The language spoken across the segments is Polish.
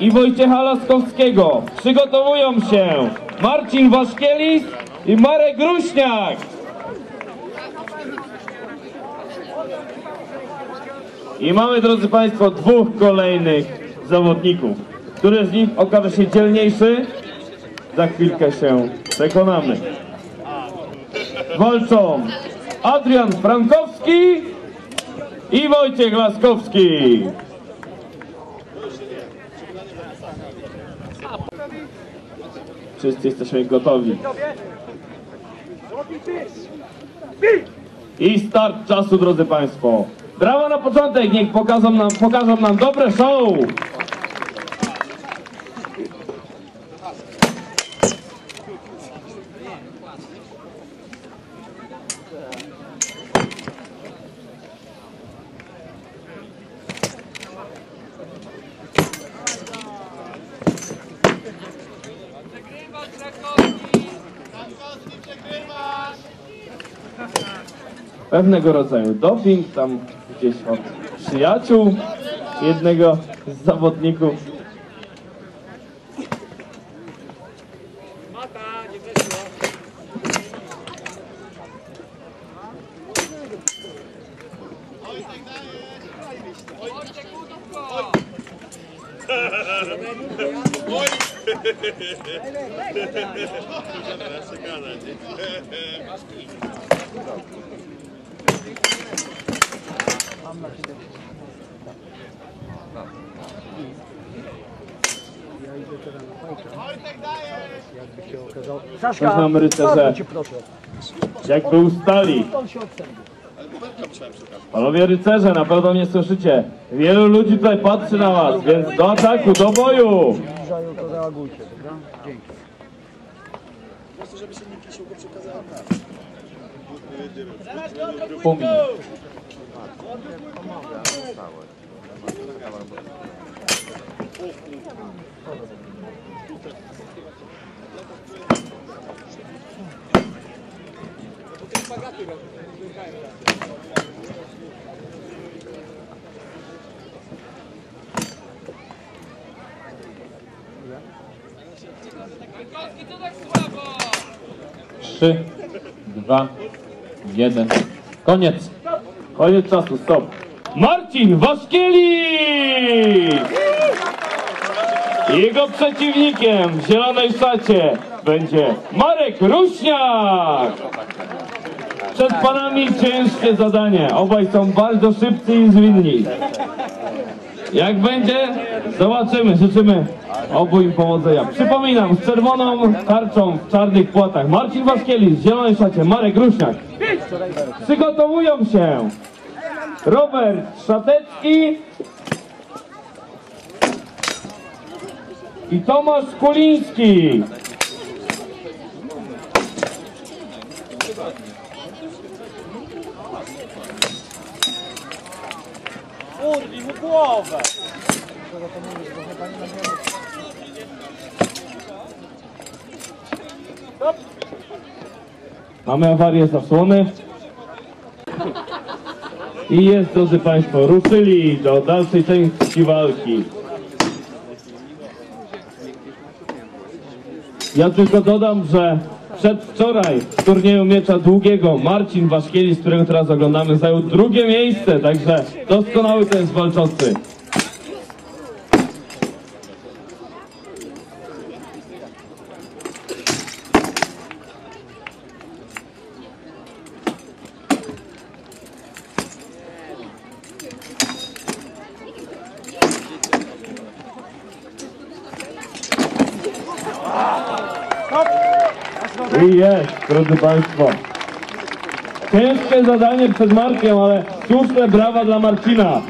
I Wojciecha Laskowskiego. Przygotowują się Marcin Waszkielis i Marek Gruśniak. I mamy, drodzy Państwo, dwóch kolejnych zawodników. Który z nich okaże się dzielniejszy? Za chwilkę się przekonamy. Walczą Adrian Frankowski i Wojciech Laskowski. Wszyscy jesteśmy gotowi. I start czasu, drodzy Państwo. Brawa na początek, niech pokażą nam, pokażą nam dobre show. Pewnego rodzaju doping, tam gdzieś od przyjaciół jednego z zawodników. Saszka, Też mamy rycerze. bardzo cię proszę. Jakby ustali. On się odstępuje. Panowie rycerze, na pewno mnie słyszycie. Wielu ludzi tutaj patrzy na was, więc do ataku, do boju! Zbliżają, to reagujcie, dobra? Dzięki. Pół minuty. Trzy, dwa, jeden. Koniec. Koniec czasu, stop. Marcin Waszkiewicz! Jego przeciwnikiem w zielonej szacie będzie Marek Ruśniak! Przed panami ciężkie zadanie. Obaj są bardzo szybcy i zwinni. Jak będzie? Zobaczymy. Życzymy obu im powodzenia. Przypominam, z czerwoną tarczą w czarnych płatach Marcin Waszkiewicz, w zielonej szacie Marek Ruśniak. Przygotowują się Robert Szatecki i Tomasz Kuliński. Urwij mu głowę! Mamy awarię zasłony. I jest, drodzy Państwo, ruszyli do dalszej części walki. Ja tylko dodam, że przedwczoraj w turnieju miecza długiego Marcin Waszkiewicz, którego teraz oglądamy, zajął drugie miejsce, także doskonały to jest walczący. I jest, drodzy Państwo. Ciężkie zadanie przed Markiem, ale słuszne brawa dla Marcina.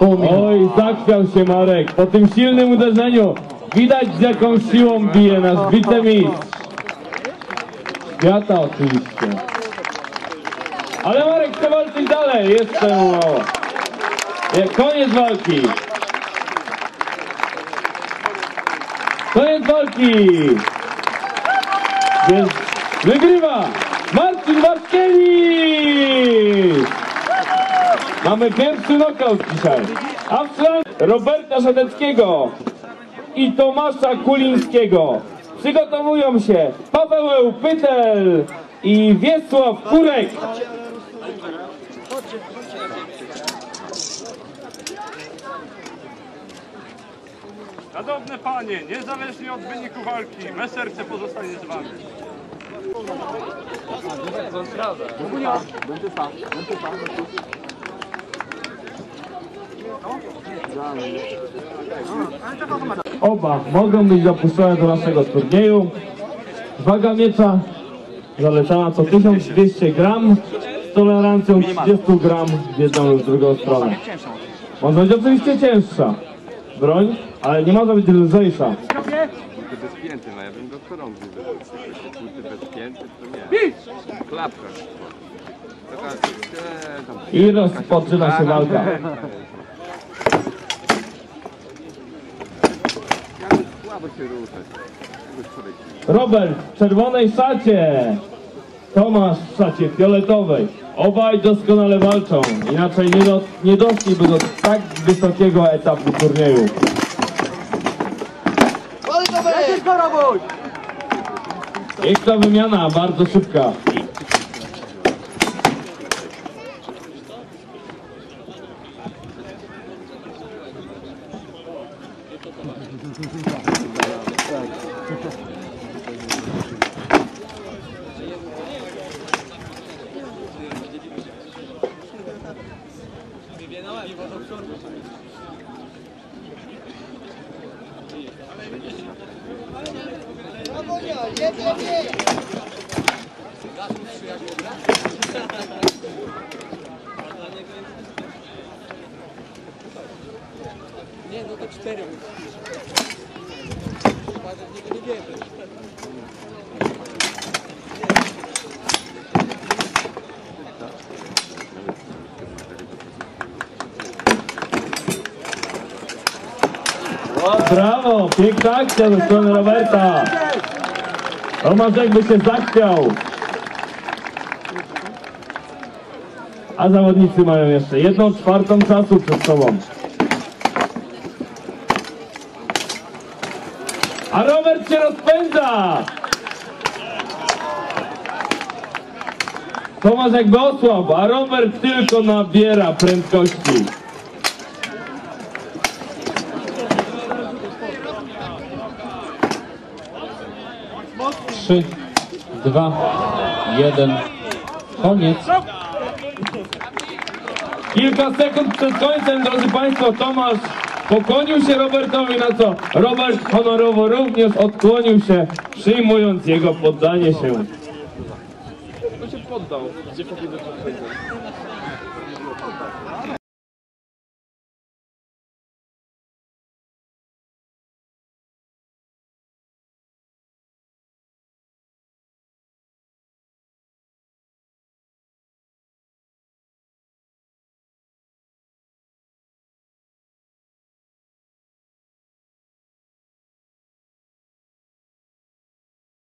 Oj, zachwiał się Marek po tym silnym uderzeniu. Widać z jaką siłą bije nasz wicemistrz. Świata oczywiście. Ale Marek chce walczyć dalej, jeszcze mało. Nie, Koniec walki. Koniec walki. Więc wygrywa Marcin Bartkiewicz. Mamy pierwszy knockout dzisiaj. A w tle Roberta Szadeckiego i Tomasza Kulińskiego. Przygotowują się Paweł Pytel i Wiesław Kurek. Szanowne panie, niezależnie od wyniku walki, me serce pozostanie z wami. Oba mogą być dopuszczone do naszego turnieju. Waga miecza zalecana co 1200 gram z tolerancją 30 gram w jedną lub drugą stronę. Może być oczywiście cięższa broń, ale nie może być lżejsza. Kurde bezpięty, no ja bym go chorągwi. Kurde bezpięty, to nie. Klapka. Taka, e, tam. I rozpoczyna się walka. Robert w czerwonej szacie. Tomasz w szacie fioletowej. Obaj doskonale walczą, inaczej nie, do, nie doszliby do tak wysokiego etapu turnieju. Piękna wymiana, bardzo szybka. Brawo, piękna akcja ze strony Roberta. Tomasz jakby się zachwiał. A zawodnicy mają jeszcze jedną czwartą czasu przed sobą. A Robert się rozpędza! Tomasz jakby osłabł, a Robert tylko nabiera prędkości. Trzy, dwa, jeden. Koniec. Kilka sekund przed końcem, drodzy Państwo, Tomasz pokłonił się Robertowi, na co Robert honorowo również odkłonił się, przyjmując jego poddanie się.